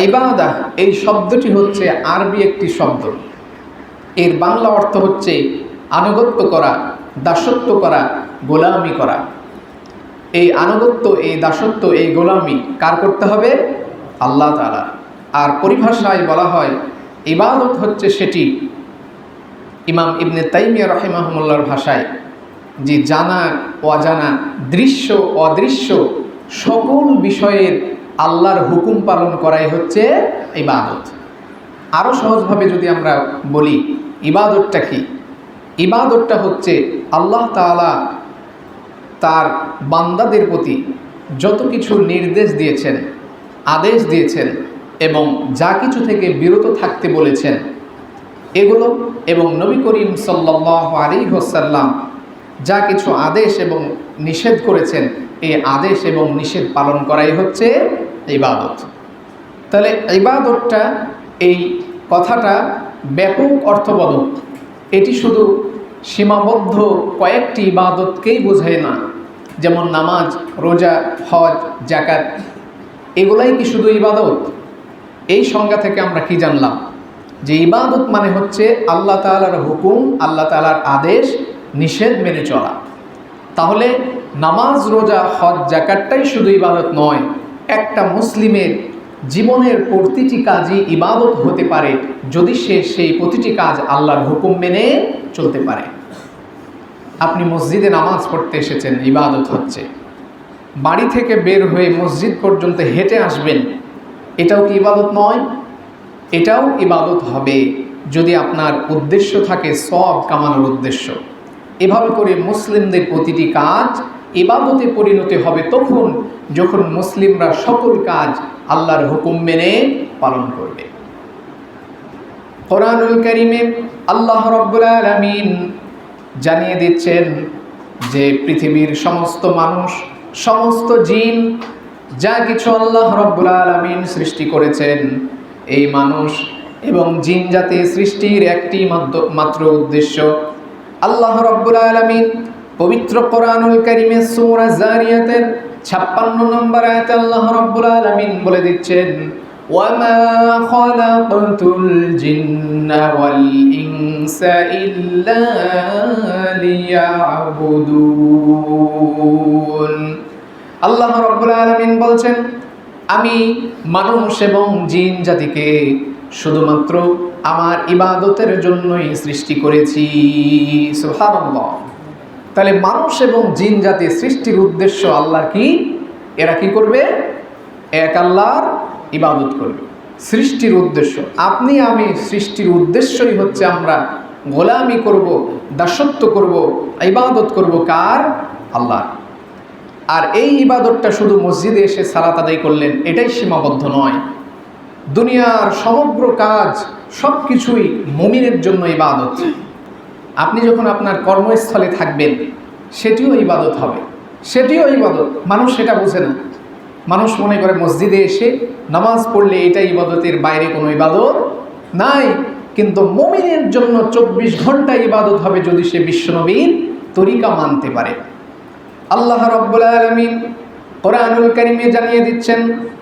ইবাদা, এই শব্দটি হচ্ছে আরবি একটি শব্দ। এর বাংলা অর্থ হচ্ছে আনুগত্য করা, দাসত্ব করা, গোলামি করা। এই আনুগত্য, এই দাসত্ব, এই গোলামি কার করতে হবে? আল্লাহ তালা আর পরিভাষায় বলা হয়, ইবাদত হচ্ছে সেটি। ইমাম ইবনে তাইমিয়া রহিমাহমুল্লার ভাষায়, যে জানা, অজানা, দৃশ্য, অদৃশ্য সকল বিষয়ের আল্লাহর হুকুম পালন করাই হচ্ছে ইবাদত। আরও সহজভাবে যদি আমরা বলি, ইবাদতটা কি? ইবাদতটা হচ্ছে আল্লাহ তাআলা তার বান্দাদের প্রতি যত কিছু নির্দেশ দিয়েছেন, আদেশ দিয়েছেন এবং যা কিছু থেকে বিরত থাকতে বলেছেন, এগুলো এবং নবী করিম সাল্লাহ আলী হোসাল্লাম যা কিছু আদেশ এবং নিষেধ করেছেন, এই আদেশ এবং নিষেধ পালন করাই হচ্ছে ইবাদত। তাহলে ইবাদতটা, এই কথাটা ব্যাপক অর্থবোধক। এটি শুধু সীমাবদ্ধ কয়েকটি ইবাদতকেই বোঝায় না, যেমন নামাজ, রোজা, হজ জাকাত এগুলাই কি শুধু ইবাদত? এই সংজ্ঞা থেকে আমরা কি জানলাম? যে ইবাদত মানে হচ্ছে আল্লাহ তালার হুকুম, আল্লাহ তালার আদেশ, নিষেধ মেনে চলা। তাহলে নামাজ, রোজা, হজ জাকাতটাই শুধু ইবাদত নয় একটা মুসলিমের জীবনের প্রতিটি কাজই ইবাদত হতে পারে যদি সে সেই প্রতিটি কাজ আল্লাহর হুকুম মেনে চলতে পারে। আপনি মসজিদে নামাজ পড়তে এসেছেন, ইবাদত হচ্ছে। বাড়ি থেকে বের হয়ে মসজিদ পর্যন্ত হেঁটে আসবেন, এটাও কি ইবাদত নয়? এটাও ইবাদত হবে যদি আপনার উদ্দেশ্য থাকে সব কামানোর উদ্দেশ্য। এভাবে করে মুসলিমদের প্রতিটি কাজ ইবাদতে পরিণতি হবে তখন যখন মুসলিমরা সকল কাজ আল্লাহর হুকুম মেনে পালন করবে। কোরআনুল করিমে আল্লাহ রব্বুল আলমিন জানিয়ে দিচ্ছেন যে পৃথিবীর সমস্ত মানুষ, সমস্ত জিন, যা কিছু আল্লাহ রব্বুল আলমিন সৃষ্টি করেছেন, এই মানুষ এবং জিন জাতি সৃষ্টির একটি মাত্র উদ্দেশ্য। আল্লাহ রব্বুল আলমিন পবিত্র কোরআনুল কারিমে সূরা জারিয়াতের 56 নম্বর আয়াতে আল্লাহ রব্বুল আলামিন বলে দিচ্ছেন খালাকতুল জিন্না ওয়াল ইনসা ইল্লা লিয়াবুদুন। আল্লাহ রব্বুল আলামিন বলছেন, আমি মানুষ এবং জিন জাতিকে শুধুমাত্র আমার ইবাদতের জন্যই সৃষ্টি করেছি। সুবহানাল্লাহ। তাহলে মানুষ এবং জিন জাতি সৃষ্টির উদ্দেশ্য আল্লাহর কি? এরা কি করবে? এক আল্লাহর ইবাদত করবে। সৃষ্টির উদ্দেশ্য। আপনি, আমি সৃষ্টির উদ্দেশ্যই হচ্ছে আমরা গোলামি করব, দাসত্ব করব, ইবাদত করব কার? আল্লাহ আর এই ইবাদতটা শুধু মসজিদে এসে সালাত আদায় করলেন, এটাই সীমাবদ্ধ নয়। দুনিয়ার সমগ্র কাজ সব কিছুই মমিনের জন্য ইবাদত। আপনি যখন আপনার কর্মস্থলে থাকবেন, সেটিও ইবাদত হবে। সেটিও ইবাদত। মানুষ সেটা বোঝে না। মানুষ মনে করে মসজিদে এসে নামাজ পড়লে এটা ইবাদতের বাইরে কোনো ইবাদত নাই। কিন্তু মমিনের জন্য চব্বিশ ঘণ্টা ইবাদত হবে যদি সে বিশ্বনবীর তরিকা মানতে পারে। আল্লাহ রব্বুল আলমিন কোরআনুল করিমে জানিয়ে দিচ্ছেন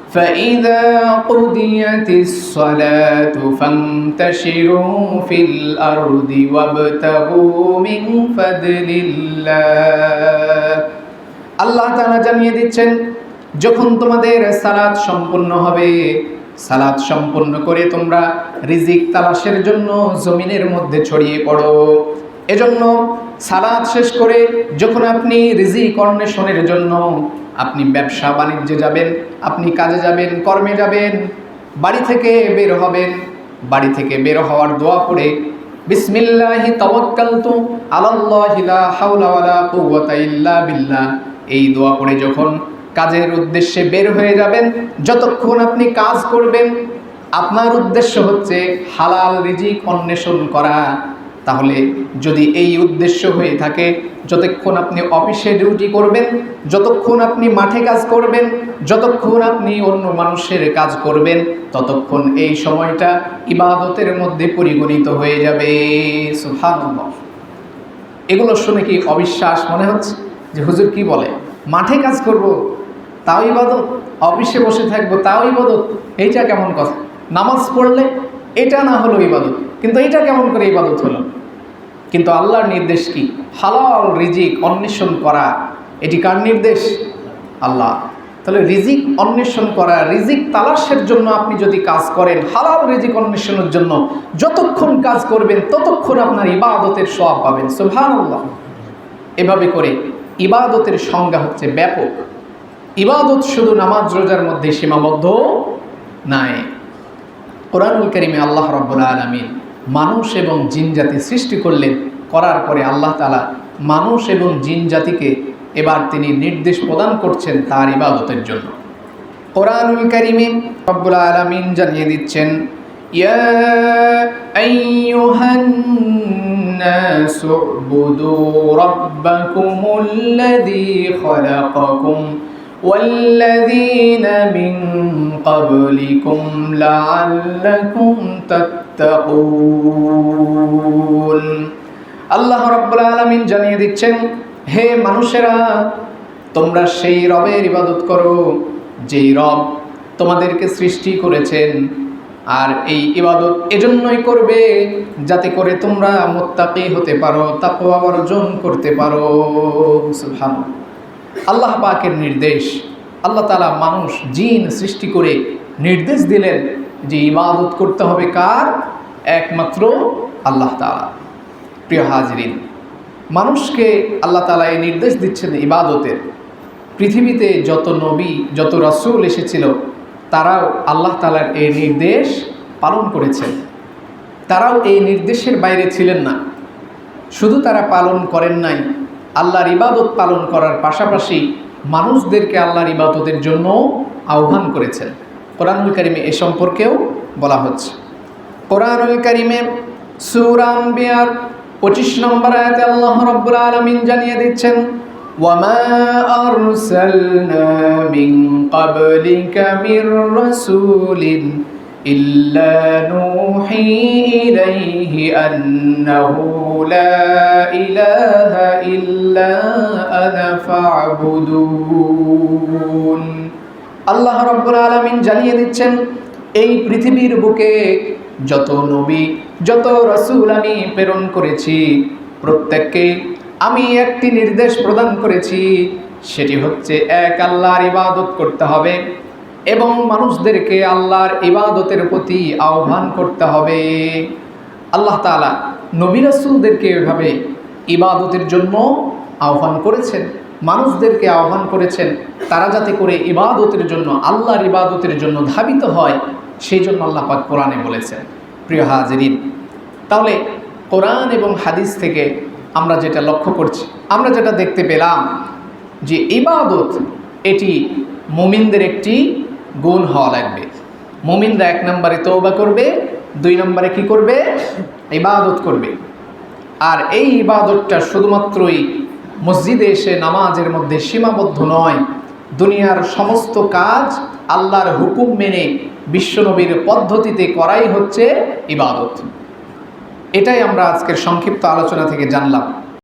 فإذا قضيت الصلاة فانتشروا في الأرض وابتغوا من فضل الله আল্লাহ তাআলা জানিয়ে দিচ্ছেন যখন তোমাদের সালাত সম্পূর্ণ হবে সালাত সম্পূর্ণ করে তোমরা রিজিক তালাশের জন্য জমিনের মধ্যে ছড়িয়ে পড়ো এজন্য সালাদ শেষ করে যখন আপনি রিজিক অন্বেষণের জন্য আপনি ব্যবসা বাণিজ্যে যাবেন, আপনি কাজে যাবেন, কর্মে যাবেন, বাড়ি থেকে বের হবেন, বাড়ি থেকে বের হওয়ার দোয়া করে বিসমিল্লাহি তাওয়াক্কালতু আলাল্লাহি লা হাওলা ওয়ালা বিল্লাহ। এই দোয়া করে যখন কাজের উদ্দেশ্যে বের হয়ে যাবেন, যতক্ষণ আপনি কাজ করবেন, আপনার উদ্দেশ্য হচ্ছে হালাল রিজিক অন্বেষণ করা। তাহলে যদি এই উদ্দেশ্য হয়ে থাকে, যতক্ষণ আপনি অফিসে ডিউটি করবেন, যতক্ষণ আপনি মাঠে কাজ করবেন, যতক্ষণ আপনি অন্য মানুষের কাজ করবেন, ততক্ষণ এই সময়টা ইবাদতের মধ্যে পরিগণিত হয়ে যাবে। সুবহানাল্লাহ। এগুলো শুনে কি অবিশ্বাস মনে হচ্ছে? যে হুজুর কি বলে? মাঠে কাজ করব, তাও ইবাদত? অফিসে বসে থাকব, তাও ইবাদত? এইটা কেমন কথা? নামাজ পড়লে এটা না হলো ইবাদত। কিন্তু এটা কেমন করে ইবাদত হলো? কিন্তু আল্লাহর নির্দেশ কি? হালাল রিজিক অন্বেষণ করা, এটি কার নির্দেশ? আল্লাহ। তাহলে রিজিক অন্বেষণ করা, রিজিক তালাশের জন্য আপনি যদি কাজ করেন, হালাল রিজিক অন্বেষণের জন্য যতক্ষণ কাজ করবেন, ততক্ষণ আপনার ইবাদতের সব পাবেন। সুভান আল্লাহ এভাবে করে ইবাদতের সংজ্ঞা হচ্ছে ব্যাপক। ইবাদত শুধু নামাজ, রোজার মধ্যে সীমাবদ্ধ নাই। কোরআনুল করিমে আল্লাহ রব্বুল আলমিন মানুষ এবং জিন জাতি সৃষ্টি করলেন। করার পরে আল্লাহ তালা মানুষ এবং জিন জাতিকে এবার তিনি নির্দেশ প্রদান করছেন তার ইবাদতের জন্য। কোরআনুল করিমে রব্বুল আলমিন জানিয়ে দিচ্ছেন يا أيها الناس اعبدوا ربكم الذي خلقكم والذين من قبلكم لعلكم تتقون আল্লাহ রব্বুল আলমিন জানিয়ে দিচ্ছেন হে মানুষেরা তোমরা সেই রবের ইবাদত করো যেই রব তোমাদেরকে সৃষ্টি করেছেন আর এই ইবাদত এজন্যই করবে যাতে করে তোমরা মোত্তাকি হতে পারো তাকওয়া অর্জন করতে পারো সুবহানাল্লাহ আল্লাহ পাকের নির্দেশ। আল্লাহ তালা মানুষ, জিন সৃষ্টি করে নির্দেশ দিলেন যে ইবাদত করতে হবে কার? একমাত্র আল্লাহ তালা প্রিয় হাজরিন, মানুষকে আল্লাহ তালা এই নির্দেশ দিচ্ছেন ইবাদতের। পৃথিবীতে যত নবী, যত রসুল এসেছিল, তারাও আল্লাহ তালার এই নির্দেশ পালন করেছেন। তারাও এই নির্দেশের বাইরে ছিলেন না। শুধু তারা পালন করেন নাই আল্লাহর ইবাদত পালন করার পাশাপাশি মানুষদেরকে আল্লাহর ইবাদতের জন্য আহ্বান করেছেন কোরআনুল কারিমে এ সম্পর্কেও বলা হচ্ছে কোরআনুল কারিমে সুরাম বিয়ার পঁচিশ নম্বর আয়াতে আল্লাহ রব্বুল আলমিন জানিয়ে দিচ্ছেন وما أرسلنا من قبلك من رسول إلا نوحي إليه أنه لا إله إلا أنا فاعبدون আল্লাহ রব্বুল আলমিন জানিয়ে দিচ্ছেন এই পৃথিবীর বুকে যত নবী যত রসুল আমি প্রেরণ করেছি প্রত্যেককে আমি একটি নির্দেশ প্রদান করেছি সেটি হচ্ছে এক আল্লাহর ইবাদত করতে হবে এবং মানুষদেরকে আল্লাহর ইবাদতের প্রতি আহ্বান করতে হবে। আল্লাহ তালা নবী রসুলদেরকে এভাবে ইবাদতের জন্য আহ্বান করেছেন, মানুষদেরকে আহ্বান করেছেন। তারা যাতে করে ইবাদতের জন্য, আল্লাহর ইবাদতের জন্য ধাবিত হয়, সেই জন্য আল্লাহ পাক কোরআনে বলেছেন। প্রিয় হাজিরিন, তাহলে কোরআন এবং হাদিস থেকে আমরা যেটা লক্ষ্য করছি, আমরা যেটা দেখতে পেলাম যে ইবাদত এটি মুমিনদের একটি গুণ হওয়া লাগবে। মুমিনরা এক নম্বরে তৌবা করবে, দুই নম্বরে কি করবে? ইবাদত করবে। আর এই ইবাদতটা শুধুমাত্রই মসজিদে এসে নামাজের মধ্যে সীমাবদ্ধ নয়, দুনিয়ার সমস্ত কাজ আল্লাহর হুকুম মেনে বিশ্বনবীর পদ্ধতিতে করাই হচ্ছে ইবাদত। এটাই আমরা আজকের সংক্ষিপ্ত আলোচনা থেকে জানলাম।